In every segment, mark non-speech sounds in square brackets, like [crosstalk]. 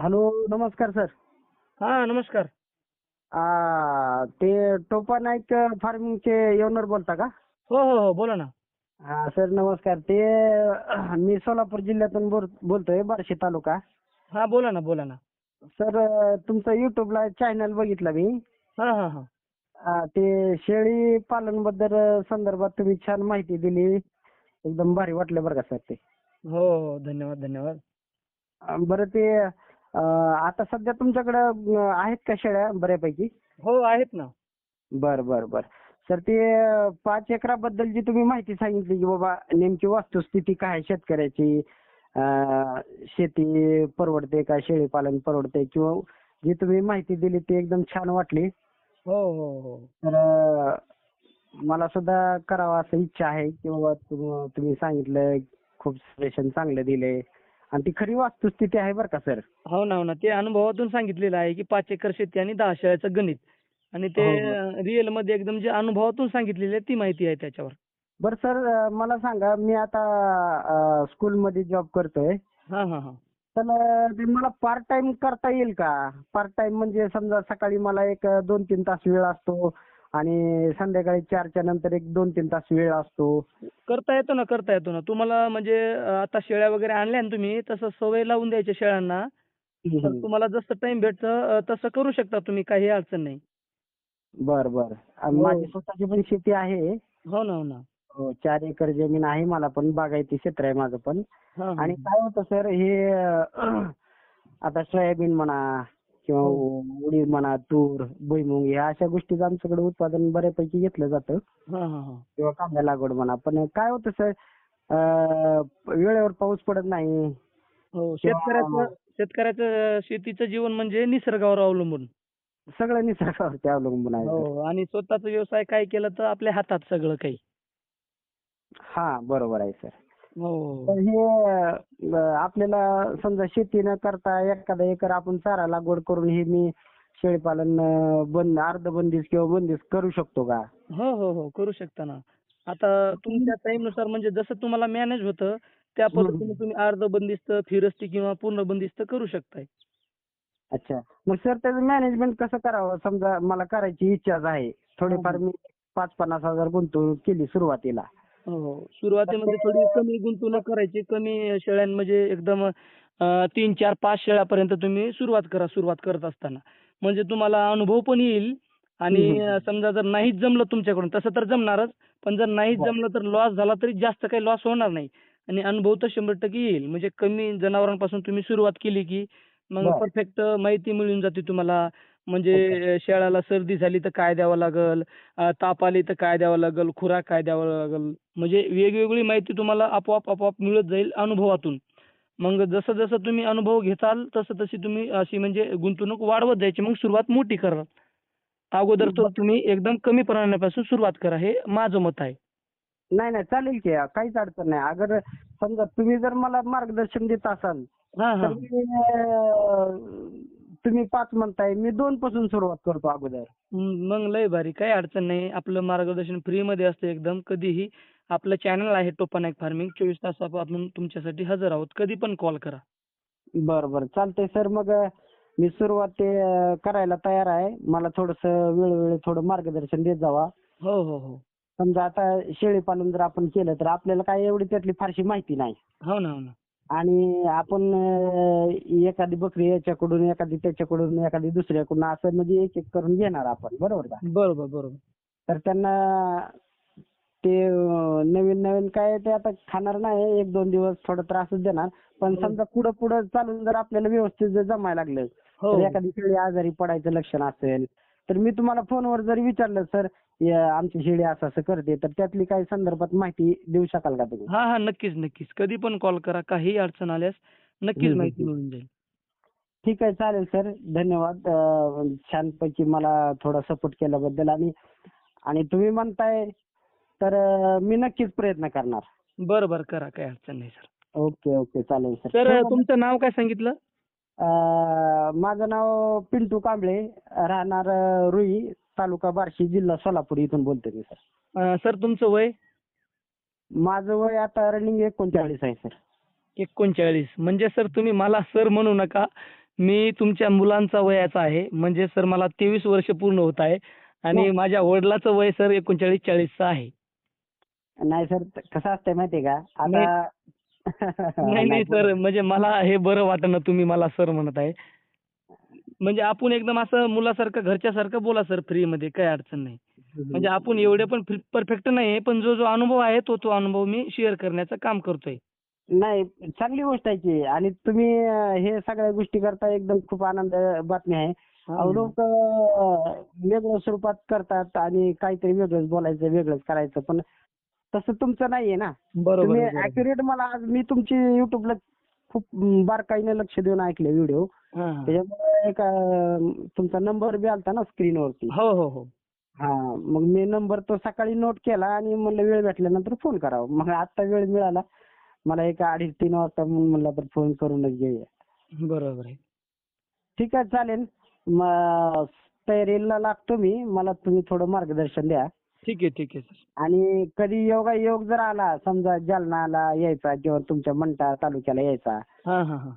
Hello नमस्कार sir. हा नमस्कार. आ, ते टोपा नाईक फार्मिंगचे ओनर बोलता का? हो हो हो बोला ना. हा सर नमस्कार. ते मी सोलापूर जिल्ह्यातून बोल- बोलतोय बार्शी तालुका. हा बोला ना बोला ना. सर तुमचा युट्यूबला चॅनल बघितला मी. हा हा हा. आ, ते शेळी पालनबद्दल संदर्भात तुम्ही छान माहिती दिली. एकदम भारी वाटलं बरं का सर ते. हो हो धन्यवाद धन्यवाद. बरं ते आता सध्या तुमच्याकडे आहेत का शेळ्या बऱ्यापैकी? हो आहेत ना. बर बर बर. सर ते पाच एकराबद्दल जी तुम्ही माहिती सांगितली की बाबा नेमकी वस्तुस्थिती काय आहे शेतकऱ्याची शेती परवडते का शेळीपालन परवडते किंवा जी तुम्ही माहिती दिली ती एकदम छान वाटली. हो हो हो. तर मला सुद्धा करावं असं इच्छा आहे की बाबा तुम्ही सांगितलं खूप सजेशन चांगलं दिले. आणि ती खरी वस्तुस्थिती आहे बरं का सर? हो ना हो ना. ते अनुभवातून सांगितलेलं आहे की पाच एकर शेती आणि दहा शेळ्याचं गणित. आणि ते हो, रिअलमध्ये एकदम जे अनुभवातून सांगितलेली आहे ती माहिती आहे त्याच्यावर. बरं सर मला सांगा मी आता स्कूलमध्ये जॉब करतोय. हा हा हा. तर ते मला पार्ट टाइम करता येईल का? पार्ट टाइम म्हणजे समजा सकाळी मला एक दोन तीन तास वेळ असतो. आणि संध्याकाळी चारच्या नंतर एक दोन तीन तास वेळ असतो. करता येतो ना करता येतो ना. तुम्हाला म्हणजे आता शेळ्या वगैरे आणल्या ना तुम्ही तसं सवय लावून द्यायच्या शेळ्यांना. तर तुम्हाला जसं टाइम भेटतं तसं करू शकता तुम्ही काही अडचण नाही. बर बर. आणि हो. माझी स्वतःची पण शेती आहे. हो ना हो ना. हो, चार एकर जमीन आहे मला पण बागायती क्षेत्र आहे माझं पण. आणि. काय होतं सर हे [clears throat] आता सोयाबीन म्हणा किंवा हो. उडीद म्हणा तूर भुईमुग ह्या अशा गोष्टीचं आमच्याकडे उत्पादन बऱ्यापैकी घेतलं जातं. हा हा हा. किंवा कांदा लागवड म्हणा. पण काय होतं सर वेळेवर पाऊस पडत नाही. हो शेतकऱ्याचं शेतकऱ्याचं शेतीचं जीवन म्हणजे निसर्गावर अवलंबून. सगळं निसर्गावरती अवलंबून आहे. हो आणि स्वतःचा व्यवसाय काय केलं तर आपल्या हातात सगळं काही. हा बरोबर आहे सर. तर हे आपल्याला समजा शेती न करता एखादा एकर आपण चारा लागवड करून हे मी शेळीपालन बंद अर्ध बंदिस्त किंवा बंदिस्त करू शकतो का? हो हो हो करू शकता ना. आता तुमच्या टाइमनुसार म्हणजे जसं तुम्हाला मॅनेज होतं त्या पद्धतीने तुम्ही अर्ध बंदिस्त फिरस्ती किंवा पूर्ण बंदिस्त करू शकताय. अच्छा. मग सर त्याचं मॅनेजमेंट कसं करावं? समजा मला करायची इच्छाच आहे. थोडीफार मी पाच पन्नास हजार गुंतवणूक केली सुरुवातीला. हो हो. सुरुवातीमध्ये थोडी कमी गुंतवणूक करायची. कमी शेळ्यां म्हणजे एकदम अं, तीन चार पाच शेळ्यापर्यंत तुम्ही सुरुवात करा सुरुवात करत असताना. म्हणजे तुम्हाला अनुभव पण येईल आणि. समजा जर नाहीच जमलं तुमच्याकडून तसं तर जमणारच. पण जर नाहीच. जमलं तर लॉस झाला तरी जास्त काही लॉस होणार नाही. आणि अनुभव तर शंभर टक्के येईल. म्हणजे कमी जनावरांपासून तुम्ही सुरुवात केली की मग. परफेक्ट माहिती मिळून जाते तुम्हाला. म्हणजे शेळ्याला सर्दी झाली तर काय द्यावं लागल? ताप आली तर काय द्यावं लागल? खुराक काय द्यावं लागल? म्हणजे वेगवेगळी माहिती तुम्हाला आपोआप आपोआप मिळत जाईल अनुभवातून. मग जसं जसं तुम्ही अनुभव घेताल तसं तशी तुम्ही अशी म्हणजे गुंतवणूक वाढवत जायची. मग सुरुवात मोठी करा. अगोदर तर. तुम्ही एकदम कमी प्रमाणापासून सुरुवात करा. हे माझं मत आहे. नाही नाही चालेल की. काहीच अडचण नाही. अगर समजा तुम्ही जर मला मार्गदर्शन देत असाल तर तुम्ही पाच म्हणताय मी दोन पासून सुरुवात करतो अगोदर. मग लय भारी. काही अडचण नाही. आपलं मार्गदर्शन फ्री मध्ये असतं एकदम. कधीही आपलं चॅनल आहे टोपा नाईक फार्मिंग चोवीस तास आपण तुमच्यासाठी हजर आहोत. कधी पण कॉल करा. बरं बरं चालतंय सर. मग मी सुरुवात ते करायला तयार आहे. मला थोडस वेळोवेळी थोडं मार्गदर्शन देत जावा. हो हो हो. समजा आता शेळी पालन जर आपण केलं तर आपल्याला काय एवढी त्यातली फारशी माहिती नाही. हो ना हो ना. आणि आपण एखादी बकरी याच्याकडून एखादी त्याच्याकडून एखादी दुसऱ्याकडून असं म्हणजे एक एक करून घेणार आपण. बरोबर का? बरोबर बरोबर. तर त्यांना ते नवीन नवीन काय ते आता खाणार नाही. एक दोन दिवस थोडा त्रासच देणार. पण हो. समजा पुढं पुढं चालून जर आपल्याला व्यवस्थित जर जमायला लागलं हो. तर एखादी शेळी आजारी पडायचं लक्षण असेल तर मी तुम्हाला फोनवर जर विचारलं सर आमची शेळी असं असं करते तर त्यातली काही संदर्भात माहिती देऊ शकाल का तुम्ही? हा हा नक्कीच नक्कीच. कधी पण कॉल करा काही अडचण आल्यास नक्कीच माहिती. मिळून जाईल. ठीक आहे चालेल सर. धन्यवाद. छानपैकी मला थोडा सपोर्ट केल्याबद्दल आणि आणि तुम्ही म्हणताय तर मी नक्कीच प्रयत्न करणार. बरं बरं करा काही अडचण नाही सर. ओके ओके चालेल सर? तुमचं नाव काय सांगितलं? माझं नाव पिंटू कांबळे राहणार रुई तालुका बार्शी जिल्हा सोलापूर इथून बोलतोय मी सर. अं, सर तुमचं वय? माझं वय आता रनिंग एकोणचाळीस आहे सर. एकोणचाळीस. म्हणजे सर तुम्ही मला सर म्हणू नका. मी तुमच्या मुलांचा वयाचा आहे. म्हणजे सर मला तेवीस वर्ष पूर्ण होत आहे. आणि. माझ्या वडिलाचं वय सर एकोणचाळीस चाळीसचं आहे. नाही सर कसं असतंय माहितीये का? आता [laughs] नाही नाही सर. म्हणजे मला हे बरं वाटणं तुम्ही मला सर म्हणत आहे. म्हणजे आपण एकदम असं मुलासारखं घरच्यासारखं बोला सर फ्रीमध्ये. काही अडचण नाही. म्हणजे आपण एवढे पण परफेक्ट नाही पण जो जो अनुभव आहे तो तो अनुभव मी शेअर करण्याचं काम करतोय. नाही चांगली गोष्ट आहे की. आणि तुम्ही हे सगळ्या गोष्टी करता एकदम खूप आनंद बातमी आहे. अहो, लोक वेगळ्या स्वरूपात करतात आणि काहीतरी वेगळंच बोलायचं वेगळंच करायचं. पण तसं तुमचं नाहीये ना. तुम्ही बरोबर. अॅक्युरेट मला आज मी तुमची युट्यूबला खूप बारकाईने लक्ष देऊन ऐकले व्हिडिओ हा. त्याच्यामुळे एक अं, तुमचा नंबर बी आलता ना स्क्रीनवरती हो हो हो. हा मग मी नंबर तो सकाळी नोट केला आणि म्हणलं वेळ भेटल्यानंतर फोन करावा. मग आता वेळ मिळाला. मला एक अडीच तीन वाजता म्हणून म्हणलं तर फोन करूनच घेऊया. बरोबर आहे. ठीक आहे चालेल. मग तयारीला लागतो मी. मला तुम्ही थोडं मार्गदर्शन द्या. ठीक आहे ठीक आहे सर. आणि कधी योगा योग जर आला समजा जालनाला यायचा किंवा तुमच्या मंठा तालुक्याला यायचा हा हा हा.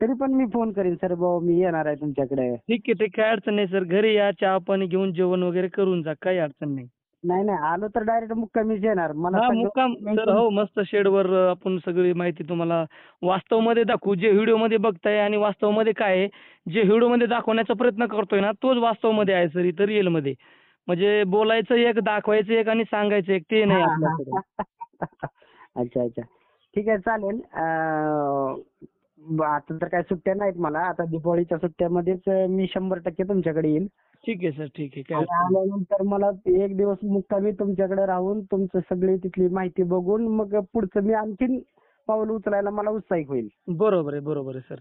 तरी पण मी फोन करीन सर भाऊ मी येणार आहे तुमच्याकडे. ठीक आहे ठीक काय अडचण नाही सर. घरी या चहा पाणी घेऊन जेवण वगैरे करून जा काही अडचण नाही. नाही नाही आलो तर डायरेक्ट मुक्कामीच येणार. मला हा सगळं- मुक्काम सर हो मस्त शेडवर आपण सगळी माहिती तुम्हाला वास्तवमध्ये दाखवू. जे व्हिडिओमध्ये बघताय आणि वास्तवमध्ये काय आहे जे व्हिडिओमध्ये दाखवण्याचा प्रयत्न करतोय ना तोच वास्तवमध्ये आहे सर इतर रिअलमध्ये. म्हणजे बोलायचं एक दाखवायचं एक आणि सांगायचं एक ते नाही आपल्याकडे [laughs] अच्छा अच्छा. ठीक आहे चालेल. अं, ब- आता तर काय सुट्ट्या नाहीत मला. आता दिवाळीच्या सुट्ट्यामध्येच मी शंभर टक्के तुमच्याकडे येईल. ठीक आहे सर. ठीक आहे. काय आणि अडचण. आल्यानंतर मला एक दिवस मुक्कामी तुमच्याकडे राहून तुमचं सगळी तिथली माहिती बघून मग पुढचं मी आणखीन पाऊल उचलायला मला उत्साहिक होईल. बरोबर आहे बरोबर आहे सर.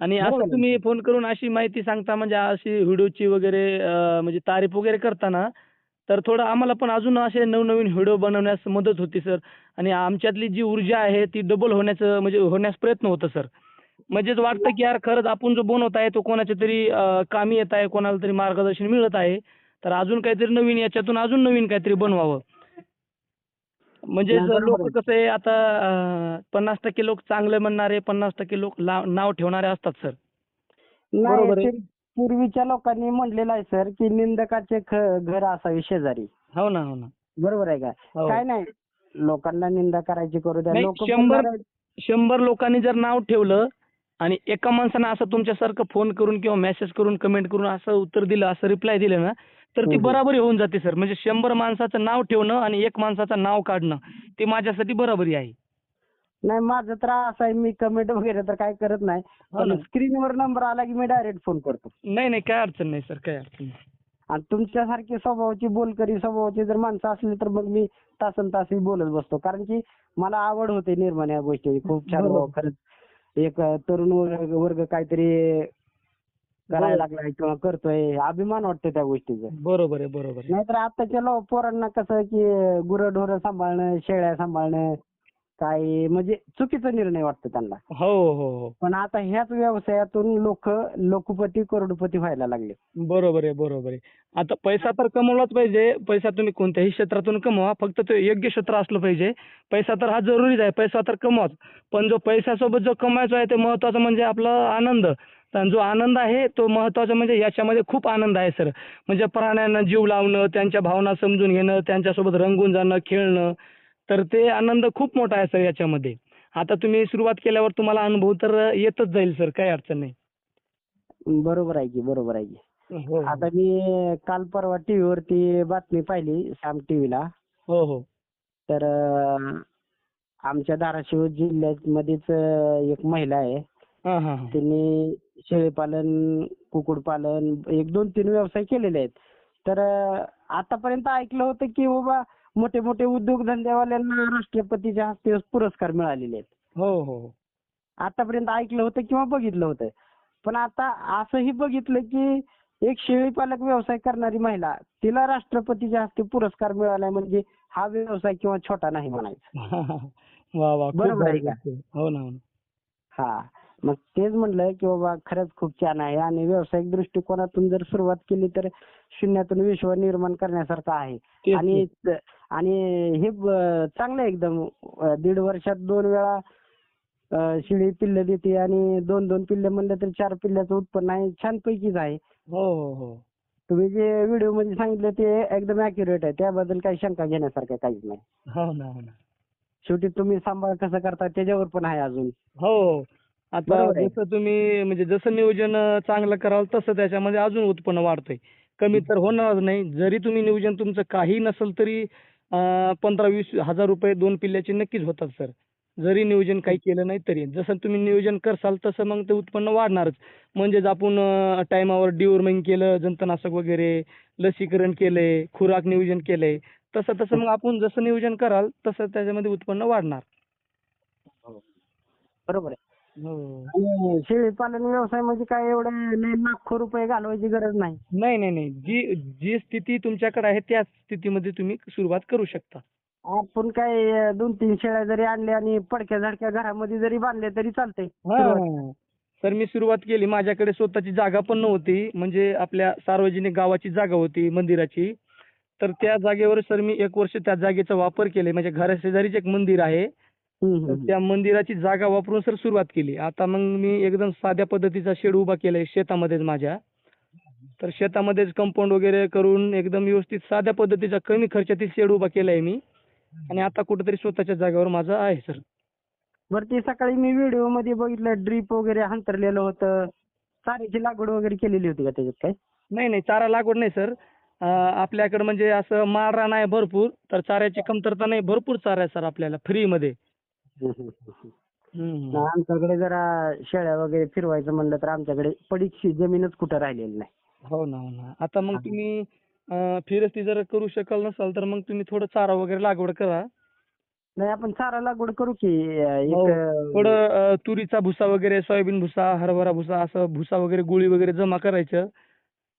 आणि असं. तुम्ही फोन करून अशी माहिती सांगता म्हणजे अशी व्हिडिओची वगैरे म्हणजे तारीफ वगैरे करताना तर थोडं आम्हाला पण अजून असे नवनवीन व्हिडिओ बनवण्यास मदत होती सर. आणि आमच्यातली जी ऊर्जा आहे ती डबल होण्याचं म्हणजे होण्यास प्रयत्न होतं सर. म्हणजेच वाटतं की यार खरंच आपण जो बनवत आहे तो कोणाच्या तरी कामी येत आहे कोणाला तरी मार्गदर्शन मिळत आहे. तर अजून काहीतरी नवीन याच्यातून अजून नवीन काहीतरी बनवावं. म्हणजे लोक. कसं आहे आता पन्नास टक्के लोक चांगले म्हणणारे पन्नास टक्के लोक नाव ठेवणारे असतात सर बरोबर आहे. पूर्वीच्या लोकांनी म्हणलेलं आहे सर की निंदकाचे घर असावे शेजारी हो ना हो ना बरोबर आहे का हो. काय नाही लोकांना निंदा करायची करू द्या शंभर शंभर लोकांनी जर नाव ठेवलं आणि एका माणसानं असं तुमच्यासारखं फोन करून किंवा मेसेज करून कमेंट करून असं उत्तर दिलं असं रिप्लाय दिलं ना तर ती हम्म. बराबरी होऊन जाते सर. म्हणजे शंभर माणसाचं नाव ठेवणं आणि एक माणसाचं नाव काढणं ते माझ्यासाठी बराबरी आहे. नाही माझं तर असं आहे मी कमेंट वगैरे तर काय करत नाही. हो पण ना. स्क्रीनवर नंबर आला की मी डायरेक्ट फोन करतो. नाही नाही काय अडचण नाही सर. काय अडचण नाही. आणि तुमच्यासारखी स्वभावाची बोलकरी स्वभावाची जर माणसं असली तर मग मी तासन तास बोलत बसतो. कारण की मला आवड होते निर्माण या गोष्टी खूप छान बरोबर. खरंच. एक तरुण वर्ग वर्ग काहीतरी करायला लागलाय किंवा करतोय अभिमान वाटतो त्या गोष्टीचा. बरोबर आहे बरोबर आहे. नाहीतर आताच्या लो पोरांना कसं की गुरंढोरं सांभाळणं शेळ्या सांभाळणं काय म्हणजे चुकीचा निर्णय वाटतो त्यांना. हो हो हो. पण आता ह्याच व्यवसायातून लोक लोकपती करोडपती व्हायला लागले. बरोबर आहे बरोबर आहे. आता पैसा तर कमवलाच पाहिजे पैसा तुम्ही कोणत्याही क्षेत्रातून कमवा फक्त ते योग्य क्षेत्र असलं पाहिजे. पैसा तर हा जरुरीच आहे पैसा तर कमवाच. पण जो पैशासोबत जो कमवायचा आहे ते महत्वाचं म्हणजे आपला आनंद. आणि जो आनंद आहे तो महत्त्वाचा म्हणजे याच्यामध्ये खूप आनंद आहे सर. म्हणजे प्राण्यांना जीव लावणं त्यांच्या भावना समजून घेणं त्यांच्यासोबत रंगून जाणं खेळणं तर ते आनंद खूप मोठा आहे सर याच्यामध्ये. आता तुम्ही सुरुवात केल्यावर तुम्हाला अनुभव तर येतच जाईल सर काही अडचण नाही. बरोबर आहे की बरोबर आहे की. हो आता मी काल परवा टीव्हीवरती बातमी पाहिली साम टीव्हीला. हो हो. तर अं, आमच्या धाराशिव जिल्ह्यामध्येच एक महिला आहे. हा हा हा. त्यांनी शेळीपालन कुक्कुटपालन एक दोन तीन व्यवसाय केलेले आहेत. तर आतापर्यंत ऐकलं होतं की बाबा मोठे मोठे उद्योगधंद्यावाल्यांना राष्ट्रपतीच्या हस्ते पुरस्कार मिळालेले आहेत. हो हो हो. आतापर्यंत ऐकलं होतं किंवा बघितलं होतं. पण आता असंही बघितलं की एक शेळीपालक व्यवसाय करणारी महिला तिला राष्ट्रपतीच्या हस्ते पुरस्कार मिळालाय म्हणजे हा व्यवसाय किंवा छोटा नाही म्हणायचा. [laughs] वा वा बरोबर आहे का? हो हो ना. हा. मग तेच म्हणलं की बाबा खरंच खूप छान आहे. आणि व्यावसायिक दृष्टिकोनातून जर सुरुवात केली तर शून्यातून विश्व निर्माण करण्यासारखं आहे. आणि आणि हे चांगलं आहे एकदम. दीड वर्षात दोन वेळा शेळी पिल्लं देते आणि दोन दोन पिल्लं म्हणलं तर चार पिल्ल्याचं उत्पन्न आहे. छानपैकीच आहे. हो हो हो. तुम्ही जे व्हिडिओमध्ये सांगितलं ते एकदम अॅक्युरेट आहे. त्याबद्दल काही शंका घेण्यासारखं काहीच नाही. हो ना हो ना. शेवटी तुम्ही सांभाळ कसं करता त्याच्यावर पण आहे अजून. हो हो. आता बरोबर आहे. जसं तुम्ही म्हणजे जसं नियोजन अं, चांगलं कराल तसं त्याच्यामध्ये अजून उत्पन्न वाढतंय. कमी तर होणारच नाही. जरी तुम्ही नियोजन तुमचं काही नसेल तरी अं, पंधरा वीस हजार रुपये दोन पिल्ल्याचे नक्कीच होतात सर. जरी नियोजन काही केलं नाही तरी. जसं तुम्ही नियोजन करसाल तसं मग ते उत्पन्न वाढणारच. म्हणजेच आपण टायमावर डिवोर्मिंग केलं जंतनाशक वगैरे लसीकरण केलंय खुराक नियोजन केलंय तसं तसं मग आपण जसं नियोजन कराल तसं त्याच्यामध्ये उत्पन्न वाढणार. बरोबर आहे. आणि शेळी पालन व्यवसाय म्हणजे काय? एवढं लाखो रुपये घालवायची गरज नाही. नाही नाही नाही. जी जी स्थिती तुमच्याकडे आहे त्याच स्थितीमध्ये तुम्ही सुरुवात करू शकता. आपण काय दोन तीन शेळ्या जरी आणल्या आणि पडक्या झडक्या घरामध्ये जरी बांधल्या तरी चालतंय. सर मी सुरुवात केली. माझ्याकडे स्वतःची जागा पण नव्हती. म्हणजे आपल्या सार्वजनिक गावाची जागा होती मंदिराची. तर त्या जागेवर सर मी एक वर्ष त्या जागेचा वापर केले म्हणजे घराशेजारीच एक मंदिर आहे. तर. त्या मंदिराची जागा वापरून सर सुरुवात केली. आता मग मी एकदम साध्या पद्धतीचा शेड उभा केलाय शेतामध्येच माझ्या. तर शेतामध्येच कंपाऊंड वगैरे करून एकदम व्यवस्थित साध्या पद्धतीचा कमी खर्चातील शेड उभा केलाय मी. आणि आता कुठेतरी स्वतःच्या जागेवर माझं आहे सर. बरं ते सकाळी मी व्हिडिओमध्ये बघितलं ड्रीप वगैरे अंतरलेलं होतं. चाऱ्याची लागवड वगैरे केलेली होती का त्याच्यात काय? नाही नाही चारा लागवड नाही सर. आपल्याकडे म्हणजे असं माळरान आहे भरपूर तर चाऱ्याची कमतरता नाही. भरपूर चारा आहे सर आपल्याला फ्रीमध्ये. आमच्याकडे जरा शेळ्या वगैरे फिरवायचं म्हणलं तर आमच्याकडे पडीकशी जमीनच कुठं राहिलेली नाही. हो ना हो ना. आता मग तुम्ही फिरस्ती जर करू शकाल नसाल तर मग तुम्ही थोडं चारा वगैरे लागवड करा. नाही आपण चारा लागवड करू की हो. एक थोडं तुरीचा भुसा वगैरे सोयाबीन भुसा हरभरा भुसा असं भुसा वगैरे गोळी वगैरे जमा करायचं.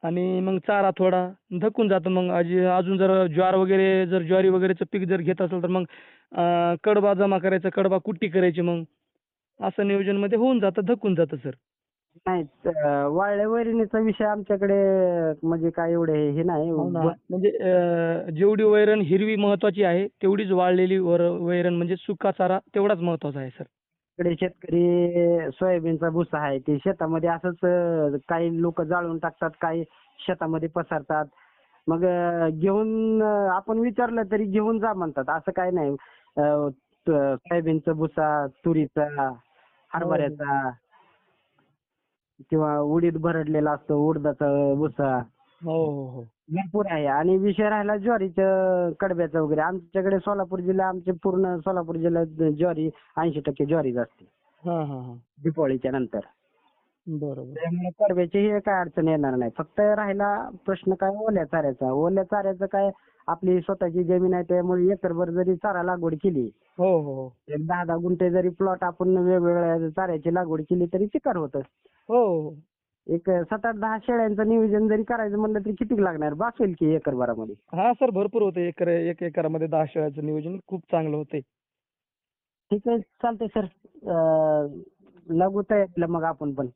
आणि मग चारा थोडा धकून जातं. मग अजी- अजून जर ज्वार वगैरे जर ज्वारी वगैरेचं पीक जर घेत असेल तर मग कडबा जमा करायचा कडबा कुट्टी करायची मग. असं नियोजनमध्ये होऊन जातं धकून जातं सर. नाही वाळल्या वैरणीचा विषय आमच्याकडे म्हणजे काय एवढे हे नाही. हो म्हणजे जेवढी वैरण हिरवी महत्वाची आहे तेवढीच वाळलेली वर वैरण म्हणजे सुका चारा तेवढाच महत्त्वाचा आहे सर. इकडे शेतकरी सोयाबीनचा भुसा आहे ते शेतामध्ये असंच काही लोक जाळून टाकतात काही शेतामध्ये पसरतात. मग घेऊन आपण विचारलं तरी घेऊन जा म्हणतात. असं काही नाही. सोयाबीनचा भुसा तुरीचा हरभऱ्याचा किंवा उडीद भरडलेला असतो उडदाचा भुसा. हो हो हो. भरपूर आहे. आणि विषय राहिला ज्वारीचं कडब्याचा वगैरे. आमच्याकडे सोलापूर जिल्हा आमचे पूर्ण सोलापूर जिल्ह्यात ज्वारी ऐंशी टक्के ज्वारीच असते. हा हा हा. दिपावळीच्या नंतर. बरोबर. त्यामुळे कडब्याची हे काय अडचण येणार नाही. फक्त राहिला प्रश्न काय ओल्या चाऱ्याचा. ओल्या चाऱ्याचं काय आपली स्वतःची जमीन आहे त्यामुळे एकरभर जरी चारा लागवड केली हो हो हो. एक दहा दहा गुंठे जरी प्लॉट आपण वेगवेगळ्या चाऱ्याची लागवड केली तरी चिकार होतं. हो हो. एक सात आठ दहा शेळ्यांचं नियोजन जरी करायचं म्हणलं तरी किती लागणार? बास होईल की एकर भरामध्ये. हा सर भरपूर होते. एकर एक एकरामध्ये दहा शेळ्याचं नियोजन खूप चांगलं होते. ठीक आहे. चालतंय सर. लागू तयारीला मग आपण पण.